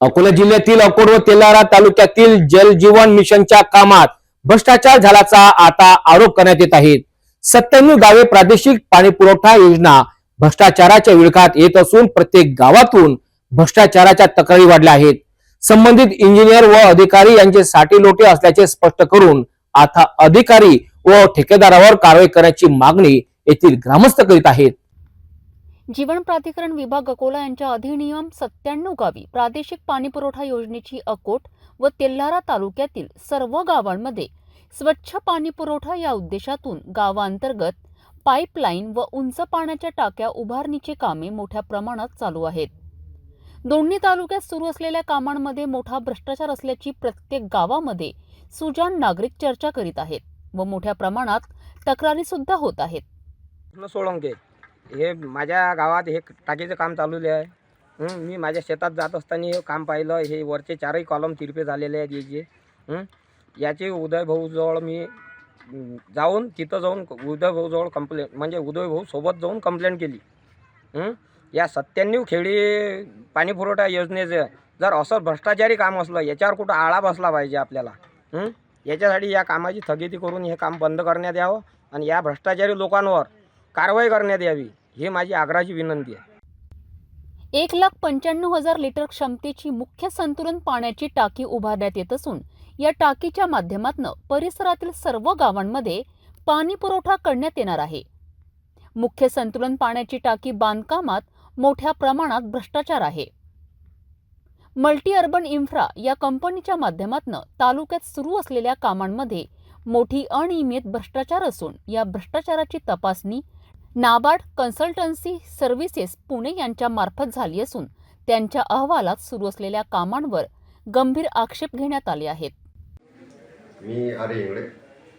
अकोला जिल्ह्यातील अकोट व तेलारा तालुक्यातील जल जीवन मिशनच्या कामात भ्रष्टाचार झाल्याचा आता आरोप करण्यात येत आहे. सत्त्याण्णव गावे प्रादेशिक पाणी पुरवठा योजना भ्रष्टाचाराच्या विळखात येत असून प्रत्येक गावातून भ्रष्टाचाराच्या तक्रारी वाढल्या आहेत. संबंधित इंजिनियर व अधिकारी यांचे साठी लोटे असल्याचे स्पष्ट करून आता अधिकारी व ठेकेदारावर कारवाई करण्याची मागणी येथील ग्रामस्थ करीत आहेत. जीवन प्राधिकरण विभाग अकोला यांच्या अधिनियम सत्त्याण्णव गावी प्रादेशिक पाणीपुरवठा योजनेची अकोट व तेल्हारा तालुक्यातील सर्व गावांमध्ये स्वच्छ पाणीपुरवठा या उद्देशातून गावांतर्गत पाईपलाईन व उंच पाण्याच्या टाक्या उभारणीची कामे मोठ्या प्रमाणात चालू आहेत. दोन्ही तालुक्यात सुरू असलेल्या कामांमध्ये मोठा भ्रष्टाचार असल्याची प्रत्येक गावामध्ये सुजाण नागरिक चर्चा करीत आहेत व मोठ्या प्रमाणात तक्रारी सुद्धा होत आहेत. सोळंके हे माझ्या गावात हे टाकीचं काम चालवले आहे. मी माझ्या शेतात जात असताना हे काम पाहिलं. हे वरचे चारही कॉलम तिरपे झालेले आहेत याचे याचे उदयभाऊजवळ मी जाऊन तिथं जाऊन उदयभाऊजवळ कंप्लेंट म्हणजे उदयभाऊ सोबत जाऊन कंप्लेंट केली. या सत्त्याण्णव खेडी पाणीपुरवठा योजनेचं जर असं भ्रष्टाचारी काम असलं याच्यावर कुठं आळा बसला पाहिजे आपल्याला? याच्यासाठी या कामाची स्थगिती करून हे काम बंद करण्यात यावं. आणि या भ्रष्टाचारी लोकांवर कारवाई करण्यात यावी ही माझी आग्रहाची विनंती आहे. एक लाख पंच्याण्णव हजार लिटर क्षमतेची मुख्य संतुलन पाण्याची टाकी उभारण्यात येत असून या टाकीच्या माध्यमातून परिसरातील सर्व गावांमध्ये पाणी पुरवठा करण्यात येणार आहे. मुख्य संतुलन पाण्याची टाकी बांधकामात मोठ्या प्रमाणात भ्रष्टाचार आहे. मल्टी अर्बन इन्फ्रा या कंपनीच्या माध्यमातून तालुक्यात सुरू असलेल्या कामांमध्ये मोठी अनियमित भ्रष्टाचार असून या भ्रष्टाचाराची तपासणी नाबार्ड कन्सल्टन्सी सर्व्हिसेस पुणे यांच्यामार्फत झाली असून त्यांच्या अहवालात सुरू असलेल्या कामांवर गंभीर आक्षेप घेण्यात आले आहेत. मी आर्य इंगळे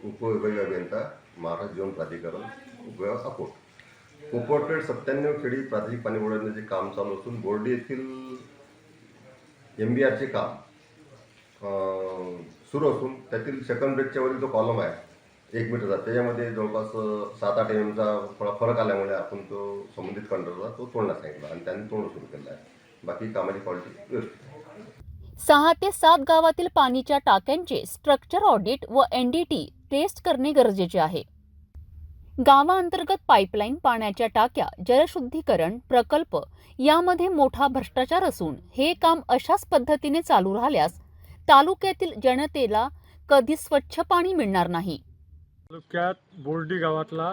उपविभागीय अभियंता महाराष्ट्र जीवन प्राधिकरण उपयोग अकोट कोपोर्टेड सत्त्याण्णव खेडी प्रादेशिक पाणी बोर्डाचे काम चालू असून बोर्डी येथील एम बी आरचे काम सुरू असून त्यातील सेकंड ब्रेकच्या वरील जो कॉलम आहे. एक मीटरचा त्याच्यामध्ये जवळपास सात आठ एम एमचा थोडा फरक आल्यामुळे आपण तो संबंधित कंट्रोलला तो तोडण्यास सांगितला आणि त्यांनी तोडणं सुरू केलं आहे. बाकी कामाची क्वालिटी व्यवस्थित सहा ते सात गावातील पाणीच्या टाक्यांचे स्ट्रक्चर ऑडिट व एनडीटी टेस्ट करणे गरजेचे आहे. गावाअंतर्गत पाईपलाईन पाण्याच्या टाक्या जलशुद्धीकरण प्रकल्प यामध्ये मोठा भ्रष्टाचार असून हे काम अशाच पद्धतीने चालू राहिल्यास तालुक्यातील जनतेला कधी स्वच्छ पाणी मिळणार नाही. तालुक्यात बोर्डी गावातला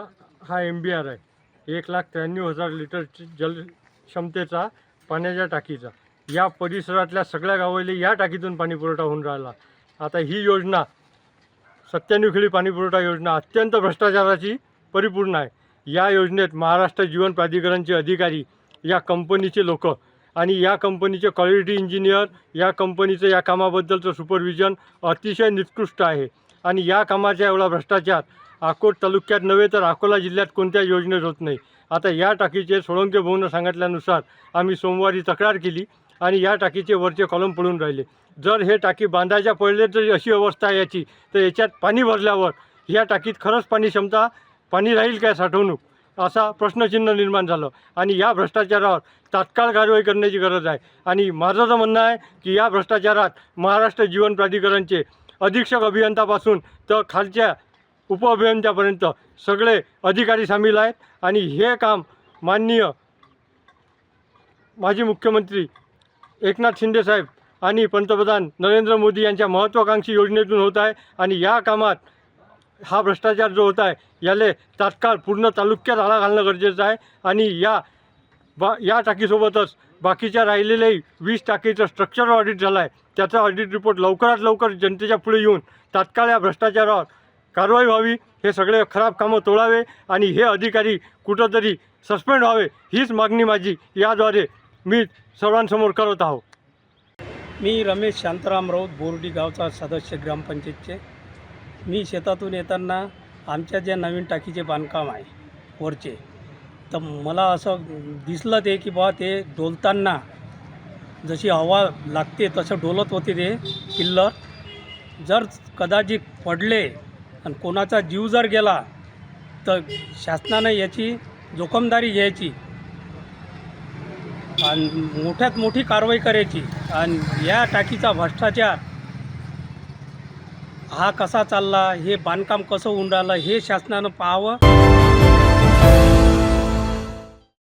हा एम बी आर आहे. एक लाख त्र्याण्णव हजार लिटरची जल क्षमतेचा पाण्याच्या टाकीचा. या परिसरातल्या सगळ्या गावाला या टाकीतून पाणी पुरवठा होऊन राहिला. आता ही योजना सत्त्याण्णव खेळी पाणीपुरवठा योजना अत्यंत भ्रष्टाचाराची परिपूर्ण आहे. या योजनेत महाराष्ट्र जीवन प्राधिकरणचे अधिकारी या कंपनीचे लोक आणि या कंपनीचे क्वालिटी इंजिनियर या कंपनीचं या कामाबद्दलचं सुपरविजन अतिशय निकृष्ट आहे. आणि या कामाचा एवढा भ्रष्टाचार अकोट तालुक्यात नव्हे तर अकोला जिल्ह्यात कोणत्या योजनेत होत नाही. आता या टाकीचे सोळंके भाऊनं सांगितल्यानुसार आम्ही सोमवारी तक्रार केली आणि या टाकीचे वरचे कॉलम पडून राहिले. जर हे टाकी बांधायच्या पहिले तर अशी अवस्था आहे याची तर याच्यात पाणी भरल्यावर या टाकीत खरंच पाणी क्षमता पाणी राहील काय साठवणूक? असा प्रश्नचिन्ह निर्माण झालं. आणि या भ्रष्टाचारावर तात्काळ कारवाई करण्याची गरज आहे. आणि माझं तर म्हणणं आहे की या भ्रष्टाचारात महाराष्ट्र जीवन प्राधिकरणचे अधीक्षक अभियंतापासून तर खालच्या उपअभियंत्यापर्यंत सगळे अधिकारी सामील आहेत. आणि हे काम माननीय माजी मुख्यमंत्री एकनाथ शिंदेसाहेब आणि पंतप्रधान नरेंद्र मोदी यांच्या महत्त्वाकांक्षी योजनेतून होत आहे. आणि या कामात हा भ्रष्टाचार जो होत आहे याले तात्काळ पूर्ण तालुक्यात आळा घालणं गरजेचं आहे. आणि या बा या टाकीसोबतच बाकीच्या राहिलेल्याही वीस टाकीचं स्ट्रक्चर ऑडिट झालं आहे त्याचा ऑडिट रिपोर्ट लवकरात लवकर जनतेच्या पुढे येऊन तात्काळ या भ्रष्टाचारावर कारवाई व्हावी हे सगळे खराब कामं तोडावे आणि हे अधिकारी कुठंतरी सस्पेंड व्हावे हीच मागणी माझी. याद्वारे मी सर्वांसमोर करत आहो. मी रमेश शांताराम राऊत बोर्डी गावचा सदस्य ग्रामपंचायतचे. मी शेतातून येताना आमच्या ज्या नवीन टाकीचे बांधकाम आहे वरचे तर मला असं दिसलं ते की बा ते डोलताना जशी हवा लागते तसं डोलत होते ते किल्लर. जर कदाचित पडले आणि कोणाचा जीव जर गेला तर शासनानं याची जोखमदारी घ्यायची आणि मोठ्यात मोठी कारवाई करायची. आणि या टाकीचा भ्रष्टाचार हा कसा चालला हे बांधकाम कसं होऊन राहिलं हे शासनानं पाहावं.